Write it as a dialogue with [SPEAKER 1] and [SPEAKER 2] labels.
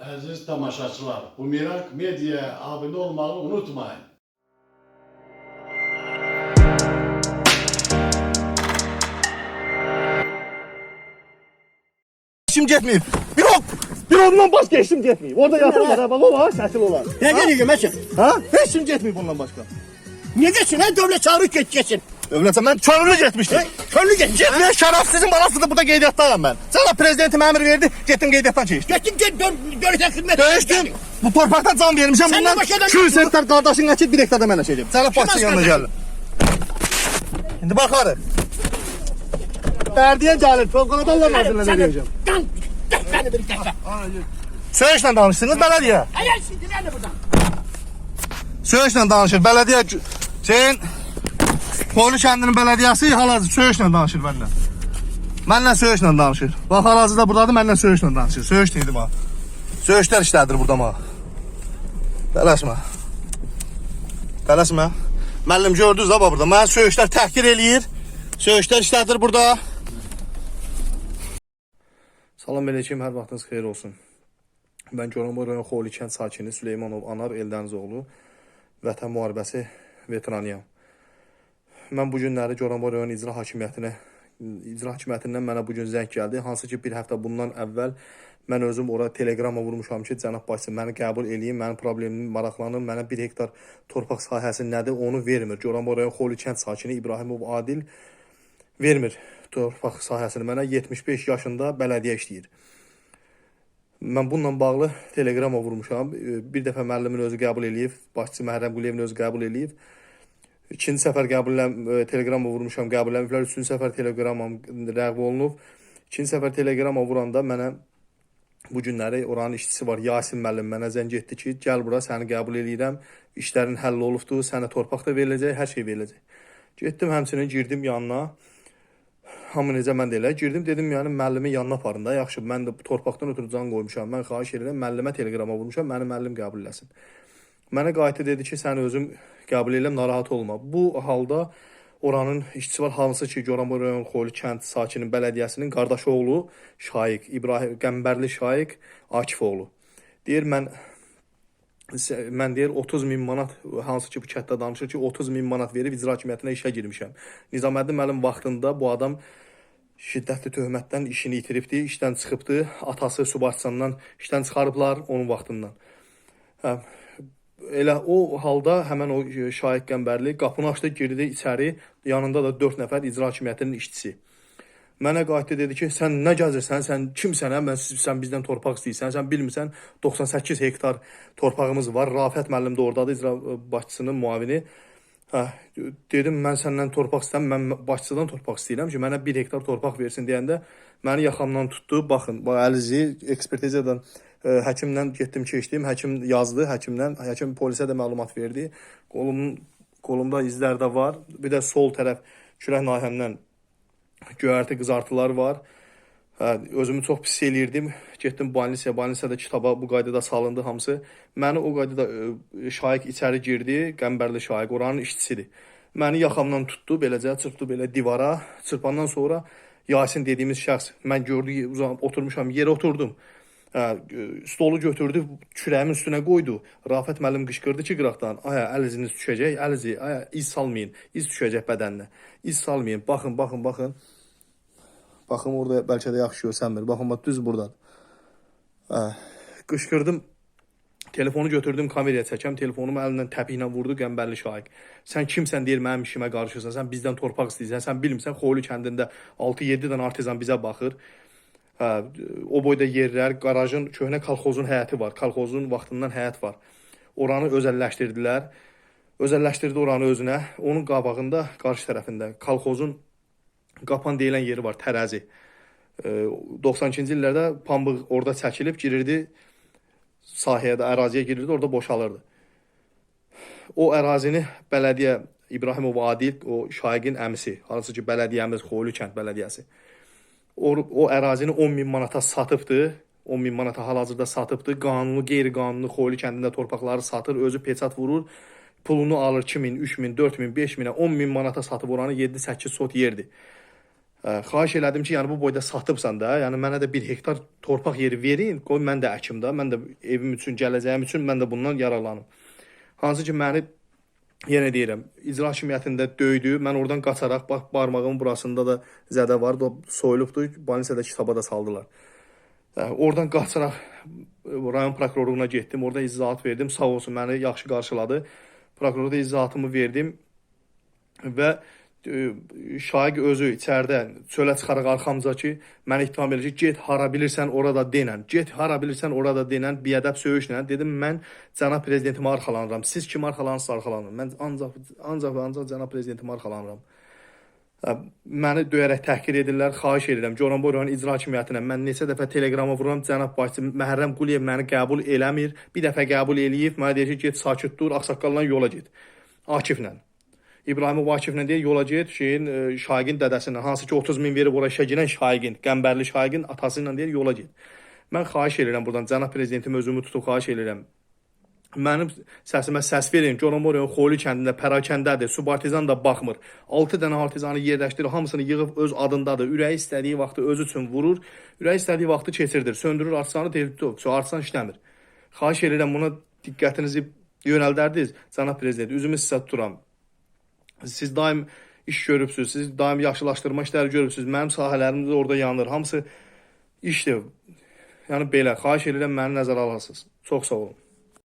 [SPEAKER 1] Aziz tamaşaçılar, bu Mirak Medya'ya abone olmayı unutmayın.
[SPEAKER 2] İşim getmeyib. Bir ok. Bir ondan başqa işim getmeyib. Orada yatırlar ha bak o var olan.
[SPEAKER 3] Ne geliyor Metin?
[SPEAKER 2] Ha? Heç işim getmeyib ondan başqa.
[SPEAKER 3] Ne geçsin ha? Devlet çağırır geç geçsin.
[SPEAKER 2] Övlətə mən könüllü getmişdim.
[SPEAKER 3] Körlü geç.
[SPEAKER 2] Getməyən şərəfsizin balasıdır burada qeydiyyatdayam mən. Sənə prezidentim əmr verdi, getdim qeydiyyatdan keçdim.
[SPEAKER 3] Geçsin gel dön devlet hizmet.
[SPEAKER 2] Döyüşdüm. Bu torpaqda can vermişəm. Bundan
[SPEAKER 3] başa dön.
[SPEAKER 2] 200 hektar qardaşın açıb bir hektar da mən açacağım. Sənə başçı yanına
[SPEAKER 3] qardaş?
[SPEAKER 2] gəldim. İndi baxarıq. Bərdiyə gəlir. Fövqəladə Allah nazirində verəcəm.
[SPEAKER 3] Kan. Gel beni bir dakika.
[SPEAKER 2] Söyüşlə danışsınız bələdiyyə.
[SPEAKER 3] Hayır şimdi nerede buradan?
[SPEAKER 2] Söyüşlə danışır. Bələdiyyə şeyin Poli kəndinin bələdiyyəsi hal-hazır söyüşlə danışır mənlə. Mənlə söyüşlə danışır. Bax hal-hazırda burdadır, mənlə söyüşlə danışır. Söyüş deyildi bax. Söyüşlər işlədir burada ma. Tələsmə. Tələsmə. Müəllim gördünüz də bax burada. Mən söyüşlər təhqir eləyir. Söyüşlər işlədir burada. Salam aleyküm, hər vaxtınız xeyir olsun. Mən Goranboy rayon Xoli kənd sakini Süleymanov Anar Eldənizoğlu, Vətən müharibəsi veteranıyam. Mən bu günləri Goranboy rayon icra hakimiyyətinə icra hakimiyyətindən mənə bu gün zəng gəldi. Hansı ki bir həftə bundan əvvəl mən özüm ora teleqrama vurmuşam ki, cənab başçı məni qəbul eləyin, mənim problemimi maraqlanın, mənə 1 hektar torpaq sahəsi nədir, onu vermir. Goranboy rayon Xoli kənd sakini İbrahimov Adil vermir torpaq sahəsini mənə 75 yaşında bələdiyyə işləyir. Mən bununla bağlı teleqrama vurmuşam. Bir dəfə müəllimin özü qəbul eləyib, başçı Məhrəm Quliyevin özü qəbul eləyib. İkinci səfər qəbulləm e, teleqrama vurmuşam, qəbulləmişlər. Üçüncü səfər teleqramam ləğv olunub. İkinci səfər teleqrama vuranda mənə bu günləri oranın işçisi var, Yasin müəllim mənə zəng etdi ki, gəl bura səni qəbul eləyirəm. İşlərin həll olubdu, sənə torpaq da veriləcək, hər şey veriləcək. Getdim həmçinin girdim yanına. Hamı necə mən də elə girdim dedim yəni müəllimin yanına aparın da yaxşı mən də torpaqdan ötürü can qoymuşam. Mən xahiş edirəm müəllimə teleqrama vurmuşam, məni müəllim qəbul eləsin. Mənə qayıtdı dedi ki, sən özüm qəbul narahat olma. Bu halda oranın işçisi var, hansı ki, Goranboy rayon Xoli kənd sakini bələdiyyəsinin qardaş oğlu Şaiq İbrahim Qəmbərli Şaiq Akifoğlu. Deyir mən mən deyir 30 min manat hansı ki bu kətdə danışır ki 30 min manat verib icra hakimiyyətinə işə girmişəm. Nizaməddin müəllim vaxtında bu adam şiddətli töhmətdən işini itiribdi, işdən çıxıbdı. Atası Subarsandan işdən çıxarıblar onun vaxtından. Hə, elə o halda həmən o e, Şaiq Qəmbərli qapını açdı, girdi içəri. Yanında da 4 nəfər icra hakimiyyətinin işçisi. Mənə qayıtdı dedi ki, sən nə gəzirsən, sən kimsən? Mən sən bizdən torpaq istəyirsən, sən bilmirsən 98 hektar torpağımız var. Rafət müəllim də ordadır, icra e, başçısının müavini. Hə, dedim mən səndən torpaq istəyirəm, mən başçıdan torpaq istəyirəm ki, mənə 1 hektar torpaq versin deyəndə məni yaxamdan tutdu. Baxın, bax əlizi ekspertizadan ə, həkimlə getdim keçdim. Həkim yazdı, həkimdən, həkim polisə də məlumat verdi. Qolumun qolumda izlər də var. Bir də sol tərəf kürək nahiyəmdən göyərti qızartılar var. Hə, özümü çox pis eləyirdim. Getdim balnisiyaya, balnisiyada kitaba bu qaydada salındı hamısı. Məni o qaydada ə, Şaiq içəri girdi, Qəmbərli Şaiq oranın işçisidir. Məni yaxamdan tutdu, beləcə çırpdı belə divara. Çırpandan sonra Yasin dediyimiz şəxs mən gördü uzanıb oturmuşam, yerə oturdum. Hə, ə, stolu götürdü, kürəyimin üstünə qoydu. Rafət müəllim qışqırdı ki, qıraqdan, "Aya, əliniz düşəcək, əlizi, aya, iz salmayın, iz düşəcək bədəninə. İz salmayın. Baxın, baxın, baxın." Baxın orada bəlkə də yaxşı görsənmir. Baxın bax düz burdadır. Hə, qışqırdım. Telefonu götürdüm kameraya çəkəm. Telefonumu əlimdən təpiklə vurdu Qəmbərli Şaiq. Sən kimsən deyir mənim işimə qarışırsan. Sən bizdən torpaq istəyirsən. Sən bilmirsən Xoylu kəndində 6-7 dənə artizan bizə baxır. Hə, o boyda yerlər, qarajın, köhnə kolxozun həyəti var. Kolxozun vaxtından həyət var. Oranı özəlləşdirdilər. Özəlləşdirdi oranı özünə. Onun qabağında, qarşı tərəfində kolxozun qapan deyilən yeri var, tərəzi. Ee, 92-ci illərdə pambıq orada çəkilib girirdi sahəyə də, əraziyə girirdi, orada boşalırdı. O ərazini bələdiyyə İbrahimov Adil, o Şaiqin əmisi, hansı ki bələdiyyəmiz Xoylu kənd bələdiyyəsi. O, o ərazini 10 min manata satıbdı. 10 min manata hal-hazırda satıbdı. Qanuni, qeyri-qanuni Xoylu kəndində torpaqları satır, özü peçat vurur. Pulunu alır 2 min, 3 min, 4 min, 5 minə, 10 min manata satıb oranı 7-8 sot yerdir. Xahiş elədim ki, yəni bu boyda satıbsan da, yəni mənə də 1 hektar torpaq yeri verin, qoy mən də əkim də, mən də evim üçün, gələcəyim üçün mən də bundan yararlanım. Hansı ki məni yenə deyirəm, icra hakimiyyətində döydü. Mən oradan qaçaraq bax barmağımın burasında da zədə var, soyulubdu. Banisada kitaba da saldılar. Oradan qaçaraq rayon prokurorluğuna getdim. Orada izahat verdim. Sağ olsun məni yaxşı qarşıladı. Prokurora da izahatımı verdim və e, Şaiq özü içəridə çölə çıxaraq arxamıza ki, məni ittiham edir ki, get hara bilirsən orada denən, get hara bilirsən orada denən biədəb söyüşlə dedim mən cənab prezidentimə arxalanıram. Siz kim arxalanırsınız arxalanın. Mən ancaq ancaq və ancaq cənab prezidentimə arxalanıram. Məni döyərək təhqir edirlər. Xahiş edirəm Goranboy rayon icra hakimiyyətinə mən neçə dəfə teleqrama vururam. Cənab başçı Məhərrəm Quliyev məni qəbul eləmir. Bir dəfə qəbul eləyib, mənə deyir ki, get sakit dur, ağsaqqalla yola get. Akiflə. İbrahim Vakiflə deyir yola get, şeyin e, Şaiqin dədəsindən, hansı ki 30 min verib ora işə girən Şaiqin, Qəmbərli Şaiqin atası ilə deyir yola get. Mən xahiş edirəm buradan cənab prezidentim özümü tutub xahiş edirəm. Mənim səsimə səs verin. Goromoriyon Xoli kəndində pərakəndədir. Subartizan da baxmır. 6 dənə artizanı yerləşdirir, hamısını yığıb öz adındadır. Ürəyi istədiyi vaxtı özü üçün vurur, ürəyi istədiyi vaxtı keçirdir. Söndürür artisanı deyir, "Yox, artisan işləmir." Xahiş edirəm buna diqqətinizi yönəldərdiniz. Cənab prezident, üzümü sizə tuturam. Siz daim iş görübsüz, siz daim yaxşılaşdırma işləri görübsüz. Mənim sahələrim də orada yanır. Hamısı işdir. Yəni belə, xahiş edirəm məni nəzərə alasınız. Çox sağ olun.